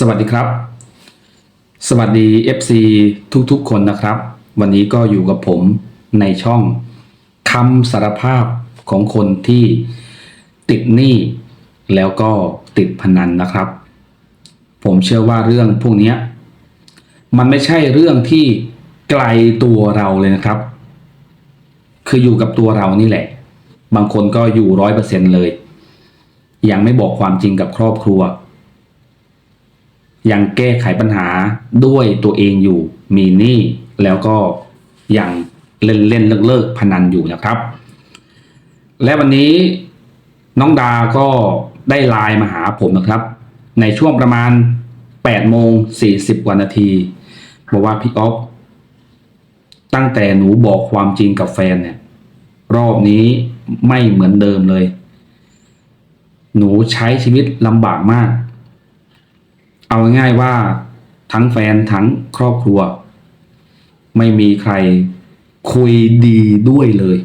สวัสดีครับ สวัสดี FC ทุกๆ คนนะครับ วันนี้ก็อยู่กับผมในช่องคำสารภาพของคนที่ติดหนี้แล้วก็ติดพนันนะครับ ผมเชื่อว่าเรื่องพวกนี้มันไม่ใช่เรื่องที่ไกลตัวเราเลยนะครับ คืออยู่กับตัวเรานี่แหละ บางคนก็อยู่ร้อยเปอร์เซ็นเลย ยังไม่บอกความจริงกับครอบครัว ยังแก้ไขปัญหาด้วยตัวเองอยู่มีหนี้แล้วก็ยังเล่นเล่นเลิกเลิกพนันอยู่นะครับ และวันนี้น้องดาก็ได้ไลน์มาหาผมนะครับ ในช่วงประมาณ8โมง40กว่านาทีบอกว่าพี่ออฟตั้งแต่หนูบอกความจริงกับแฟนเนี่ย รอบนี้ไม่เหมือนเดิมเลย หนูใช้ชีวิตลำบากมาก เอาง่ายๆว่า ทั้งแฟนทั้งครอบครัว ไม่มีใครคุยดีด้วยเลย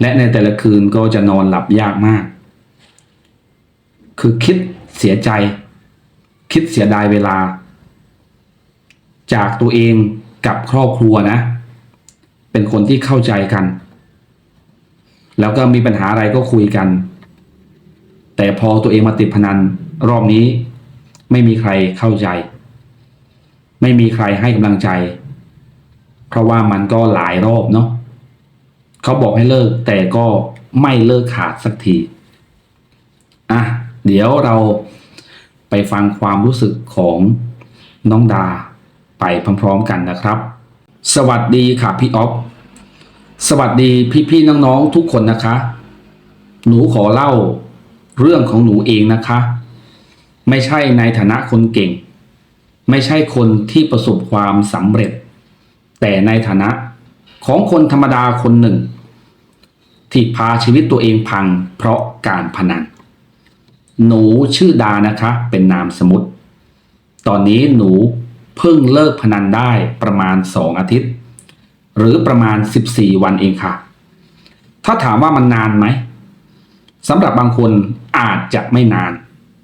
และในแต่ละคืนก็จะนอนหลับยากมาก คือคิดเสียใจ คิดเสียดายเวลา จากตัวเองกับครอบครัวนะ เป็นคนที่เข้าใจกัน แล้วก็มีปัญหาอะไรก็คุยกัน แต่พอตัวเองมาติดพนัน รอบนี้ไม่มีใครเข้าใจ ไม่มีใครให้กำลังใจ เพราะว่ามันก็หลายรอบเนาะเขาบอกให้เลิกแต่ก็ไม่เลิกขาดสักทีอะเดี๋ยวเราไปฟังความรู้สึกของน้องดาไปพร้อมๆกันนะครับ สวัสดีค่ะพี่ออฟสวัสดีพี่ๆน้องๆทุกคนนะคะ หนูขอเล่าเรื่องของหนูเองนะคะ ไม่ใช่ในฐานะคนเก่ง ไม่ใช่คนที่ประสบความสำเร็จ แต่ในฐานะของคนธรรมดาคนหนึ่ง ที่พาชีวิตตัวเองพังเพราะการพนัน หนูชื่อดานะคะ เป็นนามสมมติ ตอนนี้หนูเพิ่งเลิกพนันได้ประมาณ 2 อาทิตย์ หรือประมาณ 14 วันเองค่ะ ถ้าถามว่ามันนานไหมสำหรับบางคนอาจจะไม่นาน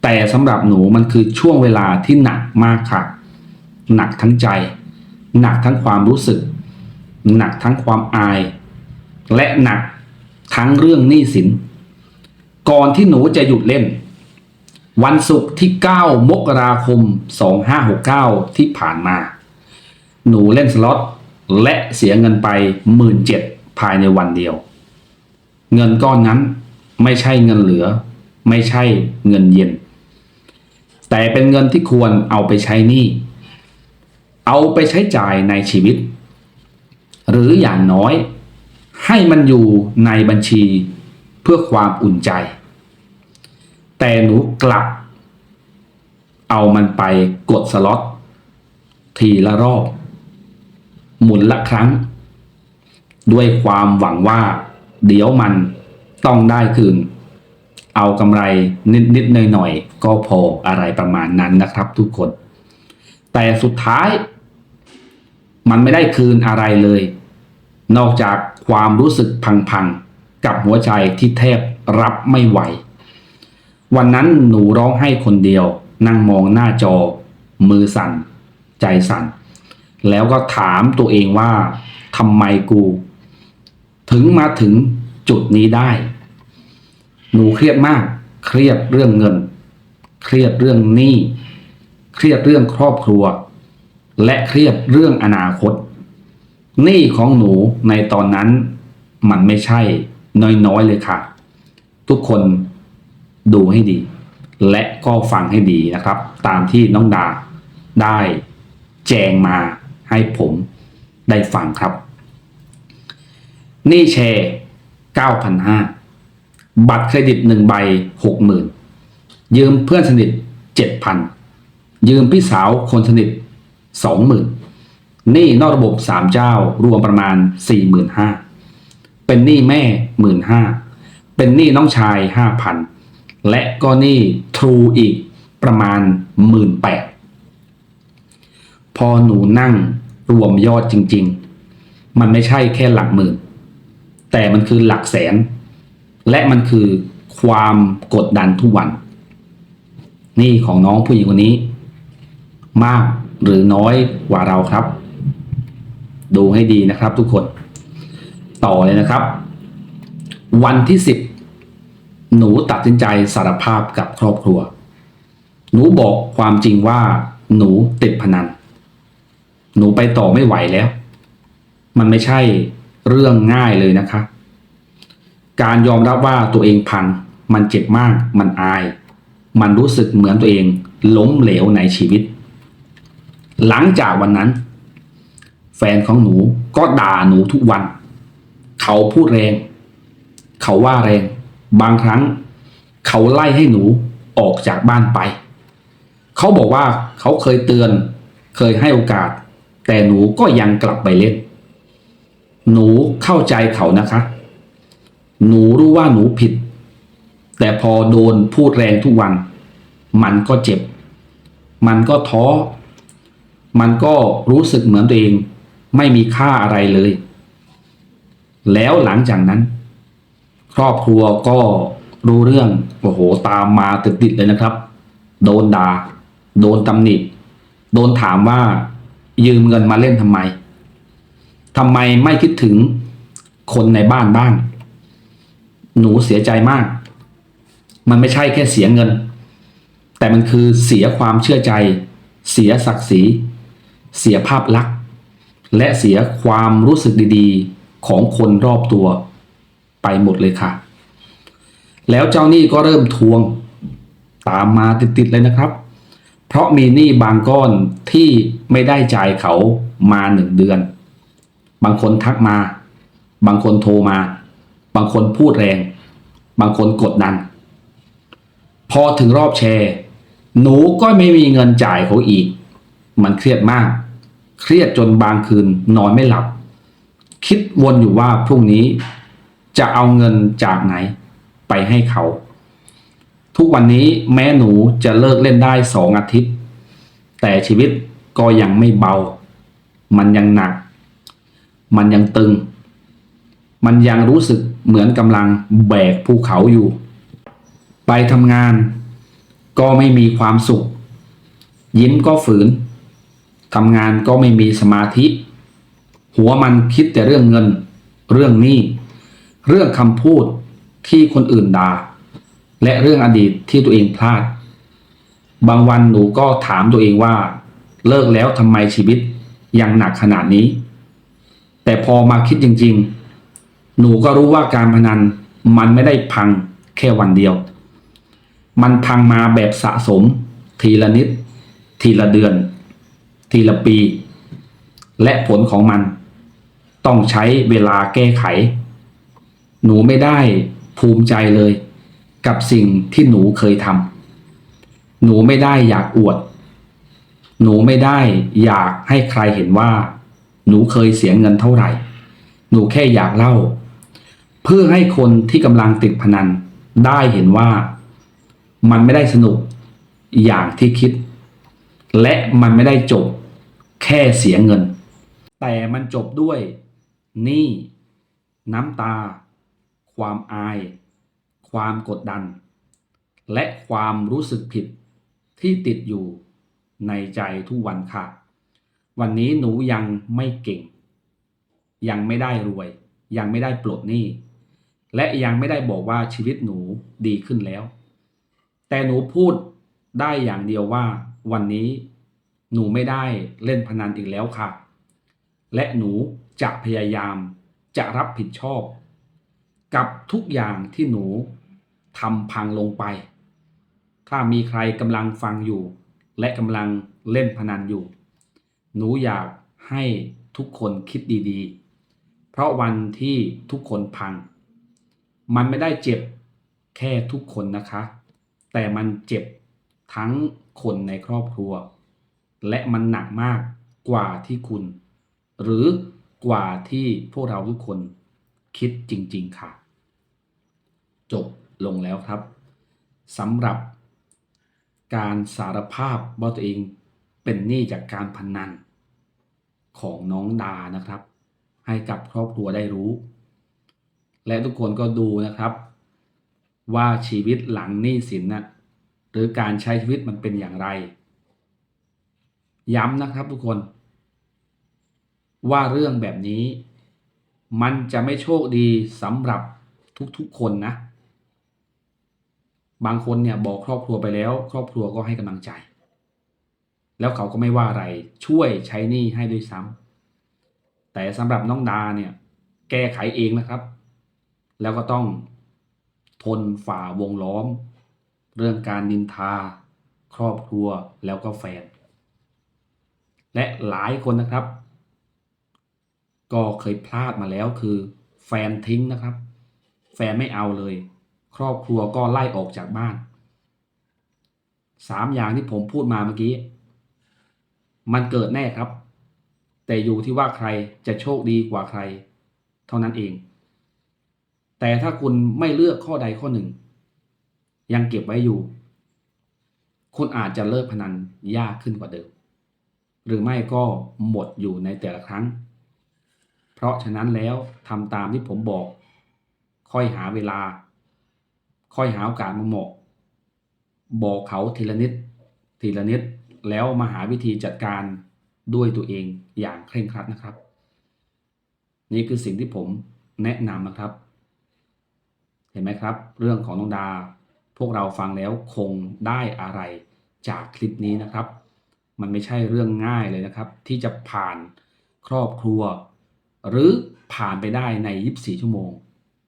แต่สำหรับหนูมันคือช่วงเวลาที่หนักมากค่ะ หนักทั้งใจ หนักทั้งความรู้สึก หนักทั้งความอาย และหนักทั้งเรื่องหนี้สิน ก่อนที่หนูจะหยุดเล่น วันศุกร์ที่ 9 มกราคม 2569 ที่ผ่านมา หนูเล่นสล็อตและเสียเงินไป 17,000ภายในวันเดียว เงินก้อนนั้นไม่ใช่เงินเหลือ ไม่ใช่เงินเย็น แต่เป็นเงินที่ควรเอาไปใช้หนี้เอาไปใช้จ่ายในชีวิต หรืออย่างน้อย ให้มันอยู่ในบัญชีเพื่อความอุ่นใจ แต่หนูกลับ เอามันไปกดสล็อตทีละรอบ หมุนละครั้ง ด้วยความหวังว่า เดี๋ยวมันต้องได้คืน เอากำไรนิดๆหน่อยๆก็พออะไรประมาณนั้นนะครับ ทุกคน แต่สุดท้าย มันไม่ได้คืนอะไรเลย นอกจากความรู้สึกพังๆ กับหัวใจที่แทบรับไม่ไหว วันนั้นหนูร้องไห้คนเดียว นั่งมองหน้าจอ มือสั่น ใจสั่น แล้วก็ถามตัวเองว่าทำไมกู ถึงมาถึงจุดนี้ได้ หนูเครียดมาก เครียดเรื่องเงิน เครียดเรื่องหนี้เครียดเรื่องครอบครัว และเครียดเรื่องอนาคตหนี้ของหนูในตอนนั้นมันไม่ใช่น้อยๆเลยค่ะ ทุกคนดูให้ดี และก็ฟังให้ดีนะครับ ตามที่น้องดาได้แจงมาให้ผมได้ฟังครับหนี้แชร์9,500 บัตรเครดิตหนึ่งใบ60,000ยืมเพื่อนสนิท7,000ยืมพี่สาวคนสนิท20,000หนี้นอกระบบ3เจ้ารวมประมาณ45,000เป็นหนี้แม่15,000เป็นหนี้น้องชาย5,000และก็หนี้ทรูอีกประมาณ18,000พอหนูนั่งรวมยอดจริง ๆ มันไม่ใช่แค่หลักหมื่น แต่มันคือหลักแสน และมันคือความกดดันทุกวัน นี้ของน้องผู้หญิงคนนี้ มากหรือน้อยกว่าเราครับ ดูให้ดีนะครับทุกคน ต่อเลยนะครับ วันที่สิบหนูตัดสินใจสารภาพกับครอบครัว หนูบอกความจริงว่า หนูติดพนัน หนูไปต่อไม่ไหวแล้ว มันไม่ใช่เรื่องง่ายเลยนะคะ การยอมรับว่าตัวเองพัง มันเจ็บมาก มันอาย มันรู้สึกเหมือนตัวเอง ล้มเหลวในชีวิต หลังจากวันนั้น แฟนของหนูก็ด่าหนูทุกวัน เขาพูดแรง เขาว่าแรง บางครั้ง เขาไล่ให้หนูออกจากบ้านไป เขาบอกว่าเขาเคยเตือน เคยให้โอกาส แต่หนูก็ยังกลับไปเล่น หนูเข้าใจเขานะคะ หนูรู้ว่าหนูผิด แต่พอโดนพูดแรงทุกวัน มันก็เจ็บ มันก็ท้อ มันก็รู้สึกเหมือนตัวเอง ไม่มีค่าอะไรเลย แล้วหลังจากนั้น ครอบครัวก็รู้เรื่องโอ้โหตามมาติดๆเลยนะครับ โดนด่าโดนตำหนิ โดนถามว่า ยืมเงินมาเล่นทำไมทำไมไม่คิดถึงคนในบ้านบ้าง หนูเสียใจมาก มันไม่ใช่แค่เสียเงิน แต่มันคือเสียความเชื่อใจ เสียศักดิ์ศรี เสียภาพลักษณ์ และเสียความรู้สึกดีๆ ของคนรอบตัวไปหมดเลยค่ะ แล้วเจ้าหนี้ก็เริ่มทวงตามมาติดๆเลยนะครับ เพราะมีหนี้บางก้อนที่ไม่ได้จ่ายเขามาหนึ่งเดือน บางคนทักมา บางคนโทรมา บางคนพูดแรง บางคนกดดัน พอถึงรอบแชร์ หนูก็ไม่มีเงินจ่ายเขาอีก มันเครียดมาก เครียดจนบางคืนนอนไม่หลับ คิดวนอยู่ว่าพรุ่งนี้จะเอาเงินจากไหนไปให้เขา ทุกวันนี้แม้หนูจะเลิกเล่นได้สองอาทิตย์ แต่ชีวิตก็ยังไม่เบา มันยังหนัก มันยังตึง มันยังรู้สึก เหมือนกำลังแบกภูเขาอยู่ ไปทำงานก็ไม่มีความสุข ยิ้มก็ฝืนทำงานก็ไม่มีสมาธิ หัวมันคิดแต่เรื่องเงิน เรื่องหนี้เรื่องคำพูดที่คนอื่นด่าและเรื่องอดีตที่ตัวเองพลาด บางวันหนูก็ถามตัวเองว่า เลิกแล้วทำไมชีวิตยังหนักขนาดนี้ แต่พอมาคิดจริง ๆ หนูก็รู้ว่าการพนันมันไม่ได้พังแค่วันเดียว มันพังมาแบบสะสม ทีละนิด ทีละเดือน ทีละปี และผลของมัน ต้องใช้เวลาแก้ไข หนูไม่ได้ภูมิใจเลย กับสิ่งที่หนูเคยทำหนูไม่ได้อยากอวด หนูไม่ได้อยากให้ใครเห็นว่า หนูเคยเสียเงินเท่าไหร่ หนูแค่อยากเล่า เพื่อให้คนที่กำลังติดพนัน ได้เห็นว่ามันไม่ได้สนุกอย่างที่คิด และมันไม่ได้จบแค่เสียเงิน แต่มันจบด้วยหนี้น้ำตา ความอาย ความกดดัน และความรู้สึกผิดที่ติดอยู่ในใจทุกวันค่ะ วันนี้หนูยังไม่เก่ง ยังไม่ได้รวย ยังไม่ได้ปลดหนี้ และยังไม่ได้บอกว่าชีวิตหนูดีขึ้นแล้ว แต่หนูพูดได้อย่างเดียวว่า วันนี้หนูไม่ได้เล่นพนันอีกแล้วค่ะ และหนูจะพยายามจะรับผิดชอบ กับทุกอย่างที่หนูทำพังลงไป ถ้ามีใครกำลังฟังอยู่ และกำลังเล่นพนันอยู่ หนูอยากให้ทุกคนคิดดีๆ เพราะวันที่ทุกคนพัง มันไม่ได้เจ็บแค่ทุกคนนะคะ แต่มันเจ็บทั้งคนในครอบครัว และมันหนักมากกว่าที่คุณ หรือกว่าที่พวกเราทุกคนคิดจริง ๆ ค่ะ จบลงแล้วครับสำหรับการสารภาพว่าตัวเองเป็นหนี้จากการพนันของน้องดานะครับ ให้กับครอบครัวได้รู้ และทุกคนก็ดูนะครับ ว่าชีวิตหลังหนี้สินนะหรือการใช้ชีวิตมันเป็นอย่างไร ย้ำนะครับทุกคน ว่าเรื่องแบบนี้ มันจะไม่โชคดีสำหรับทุกๆคนนะ บางคนเนี่ยบอกครอบครัวไปแล้ว ครอบครัวก็ให้กำลังใจ แล้วเขาก็ไม่ว่าอะไรช่วยใช้หนี้ให้ด้วยซ้ำแต่สำหรับน้องดาเนี่ยแก้ไขเองนะครับ แล้วก็ต้องทนฝ่าวงล้อม เรื่องการนินทา ครอบครัวแล้วก็แฟน และหลายคนนะครับ ก็เคยพลาดมาแล้วคือ แฟนทิ้งนะครับ แฟนไม่เอาเลย ครอบครัวก็ไล่ออกจากบ้านสามอย่างที่ผมพูดมาเมื่อกี้ มันเกิดแน่ครับ แต่อยู่ที่ว่าใครจะโชคดีกว่าใคร เท่านั้นเอง แต่ถ้าคุณไม่เลือกข้อใดข้อหนึ่ง ยังเก็บไว้อยู่ คุณอาจจะเลิกพนันยากขึ้นกว่าเดิม หรือไม่ก็หมดอยู่ในแต่ละครั้ง เพราะฉะนั้นแล้วทำตามที่ผมบอก ค่อยหาเวลา ค่อยหาโอกาสมาเหมาะ บอกเขาทีละนิด ทีละนิดแล้วมาหาวิธีจัดการด้วยตัวเองอย่างเคร่งครัดนะครับ นี่คือสิ่งที่ผมแนะนำนะครับ เห็นไหมครับ เรื่องของน้องดา พวกเราฟังแล้วคงได้อะไรจากคลิปนี้นะครับ มันไม่ใช่เรื่องง่ายเลยนะครับ ที่จะผ่านครอบครัว หรือผ่านไปได้ใน 24 ชั่วโมง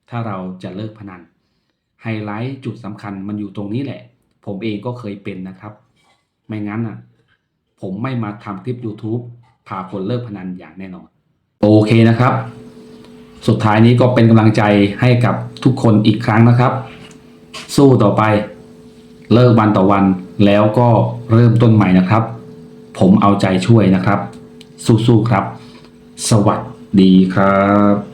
ถ้าเราจะเลิกพนันไฮไลท์จุดสำคัญมันอยู่ตรงนี้แหละ ผมเองก็เคยเป็นนะครับ ไม่งั้นอะผมไม่มาทำคลิป YouTube พาคนเลิกพนันอย่างแน่นอน โอเคนะครับ สุดท้ายนี้ก็เป็นกำลังใจให้กับทุกคนอีกครั้งนะครับ สู้ต่อไป เลิกวันต่อวันแล้วก็เริ่มต้นใหม่นะครับ ผมเอาใจช่วยนะครับ สู้ๆครับ สวัสดีครับ